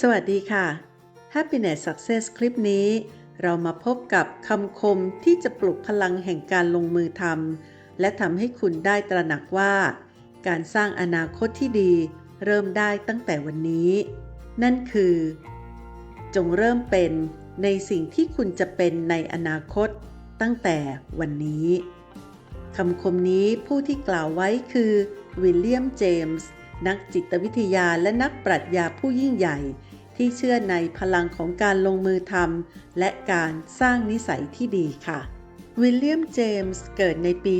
สวัสดีค่ะ Happiness Success คลิปนี้ เรามาพบกับคำคมที่จะปลุกพลังแห่งการลงมือทำและทำให้คุณได้ตระหนักว่า การสร้างอนาคตที่ดี เริ่มได้ตั้งแต่วันนี้ นั่นคือ จงเริ่มเป็นในสิ่งที่คุณจะเป็นในอนาคตตั้งแต่วันนี้คำคมนี้ผู้ที่กล่าวไว้คือวิลเลียมเจมส์ นักจิตวิทยาและนักปรัชญาผู้ยิ่งใหญ่ ที่เชื่อในพลังของการลงมือทำและการสร้างนิสัยที่ดีค่ะ วิลเลียมเจมส์เกิดในปี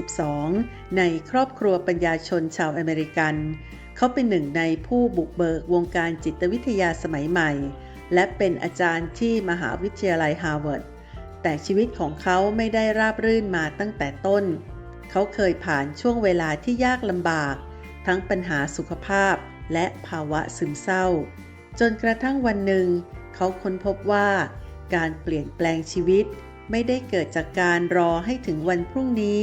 1842 ในครอบครัวปัญญาชนชาวอเมริกัน เขาเป็นหนึ่งในผู้บุกเบิกวงการจิตวิทยาสมัยใหม่ และเป็นอาจารย์ที่มหาวิทยาลัยฮาร์วาร์ดแต่ชีวิตของเขาไม่ได้ราบรื่นมาตั้งแต่ต้น เขาเคยผ่านช่วงเวลาที่ยากลำบาก ทั้งปัญหาสุขภาพและภาวะซึมเศร้า จนกระทั่งวันหนึ่ง เขาค้นพบว่า การเปลี่ยนแปลงชีวิต ไม่ได้เกิดจากการรอให้ถึงวันพรุ่งนี้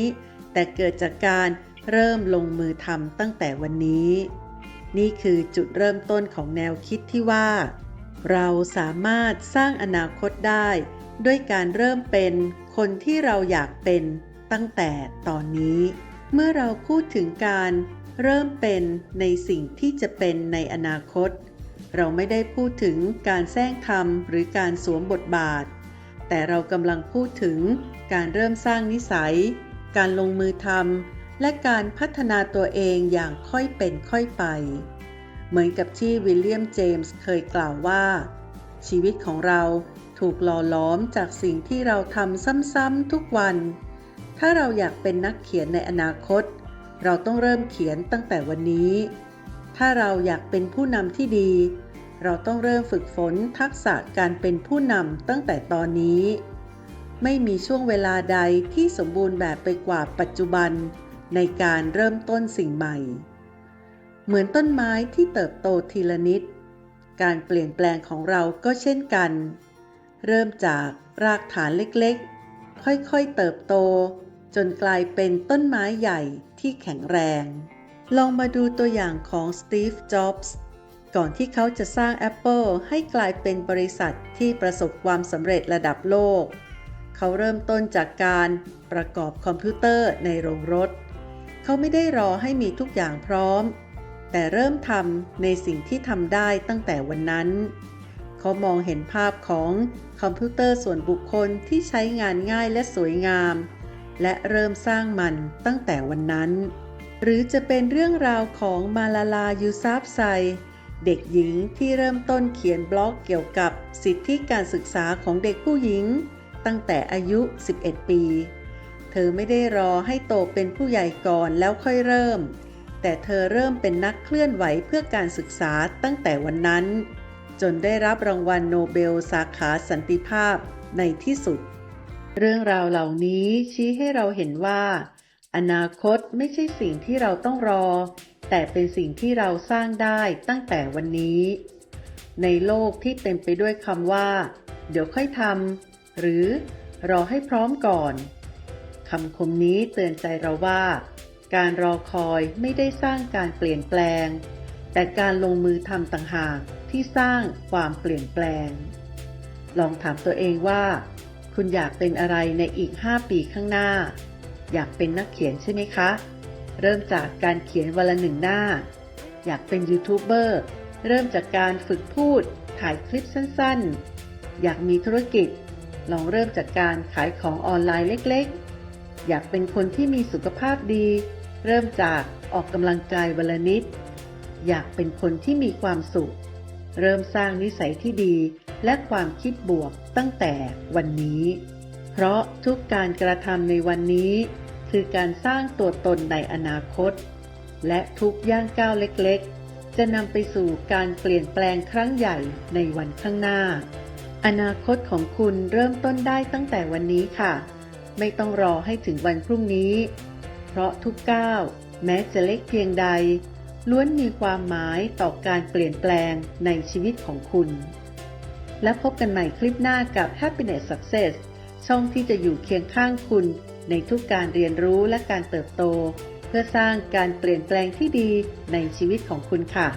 แต่เกิดจากการเริ่มลงมือทำตั้งแต่วันนี้ นี่คือจุดเริ่มต้นของแนวคิดที่ว่า เราสามารถสร้างอนาคตได้ ด้วยการเริ่มเป็นคนที่เราอยากเป็นตั้งแต่ตอนนี้ เมื่อเราพูดถึงการ เริ่มเป็นในสิ่งที่จะเป็นในอนาคต เราไม่ได้พูดถึงการแสร้งทำหรือการสวมบทบาท แต่เรากำลังพูดถึงการเริ่มสร้างนิสัย การลงมือทำและการพัฒนาตัวเองอย่างค่อยเป็นค่อยไป เหมือนกับที่วิลเลียมเจมส์เคยกล่าวว่า ชีวิตของเราถูกหล่อล้อมจากสิ่งที่เราทำซ้ำๆทุกวัน ถ้าเราอยากเป็นนักเขียนในอนาคตเเราต้องเริ่มเขียนตั้งแต่วันนี้ ถ้าเราอยากเป็นผู้นำที่ดี เราต้องเริ่มฝึกฝนทักษะการเป็นผู้นำตั้งแต่ตอนนี้ ไม่มีช่วงเวลาใดที่สมบูรณ์แบบไปกว่าปัจจุบัน ในการเริ่มต้นสิ่งใหม่ เหมือนต้นไม้ที่เติบโตทีละนิด การเปลี่ยนแปลงของเราก็เช่นกัน เริ่มจากรากฐานเล็กๆ ค่อยๆเติบโต จนกลายเป็นต้นไม้ใหญ่ ที่แข็งแรง ลองมาดูตัวอย่างของสตีฟ จ็อบส์ก่อนที่เขาจะสร้าง Apple ให้กลายเป็นบริษัทที่ประสบความสำเร็จระดับโลก เขาเริ่มต้นจากการประกอบคอมพิวเตอร์ในโรงรถ เขาไม่ได้รอให้มีทุกอย่างพร้อม แต่เริ่มทำในสิ่งที่ทำได้ตั้งแต่วันนั้น เขามองเห็นภาพของคอมพิวเตอร์ส่วนบุคคลที่ใช้งานง่ายและสวยงาม และเริ่มสร้างมันตั้งแต่วันนั้น หรือจะเป็นเรื่องราวของมาลาลายูซาฟไซ เด็กหญิงที่เริ่มต้นเขียนบล็อกเกี่ยวกับสิทธิการศึกษาของเด็กผู้หญิง ตั้งแต่อายุ 11 ปี เธอไม่ได้รอให้โตเป็นผู้ใหญ่ก่อนแล้วค่อยเริ่ม แต่เธอเริ่มเป็นนักเคลื่อนไหวเพื่อการศึกษาตั้งแต่วันนั้น จนได้รับรางวัลโนเบลสาขาสันติภาพในที่สุด เรื่องราวเหล่านี้ชี้ให้เราเห็นว่า อนาคตไม่ใช่สิ่งที่เราต้องรอ แต่เป็นสิ่งที่เราสร้างได้ตั้งแต่วันนี้ ในโลกที่เต็มไปด้วยคำว่า เดี๋ยวค่อยทำหรือรอให้พร้อมก่อนคำคมนี้เตือนใจเราว่า การรอคอยไม่ได้สร้างการเปลี่ยนแปลง แต่การลงมือทำต่างหากที่สร้างความเปลี่ยนแปลง ลองถามตัวเองว่า คุณอยากเป็นอะไรในอีก 5 ปีข้างหน้า อยากเป็นนักเขียนใช่ไหมคะ เริ่มจากการเขียนวันละหนึ่งหน้า อยากเป็นยูทูบเบอร์เริ่มจากการฝึกพูด ถ่ายคลิปสั้นๆ อยากมีธุรกิจ ลองเริ่มจากการขายของออนไลน์เล็กๆ อยากเป็นคนที่มีสุขภาพดี เริ่มจากออกกำลังกายวันละนิด อยากเป็นคนที่มีความสุข เริ่มสร้างนิสัยที่ดี และความคิดบวกตั้งแต่วันนี้ เพราะทุกการกระทำในวันนี้ คือการสร้างตัวตนในอนาคต และทุกย่างก้าวเล็กๆ จะนำไปสู่การเปลี่ยนแปลงครั้งใหญ่ในวันข้างหน้า อนาคตของคุณเริ่มต้นได้ตั้งแต่วันนี้ค่ะ ไม่ต้องรอให้ถึงวันพรุ่งนี้ เพราะทุกก้าวแม้จะเล็กเพียงใดล้วนมีความหมายต่อการเปลี่ยนแปลงในชีวิตของคุณ และพบกันใหม่คลิปหน้ากับ Happiness Success ช่องที่จะอยู่เคียงข้างคุณ ในทุกการเรียนรู้และการเติบโต เพื่อสร้างการเปลี่ยนแปลงที่ดีในชีวิตของคุณค่ะ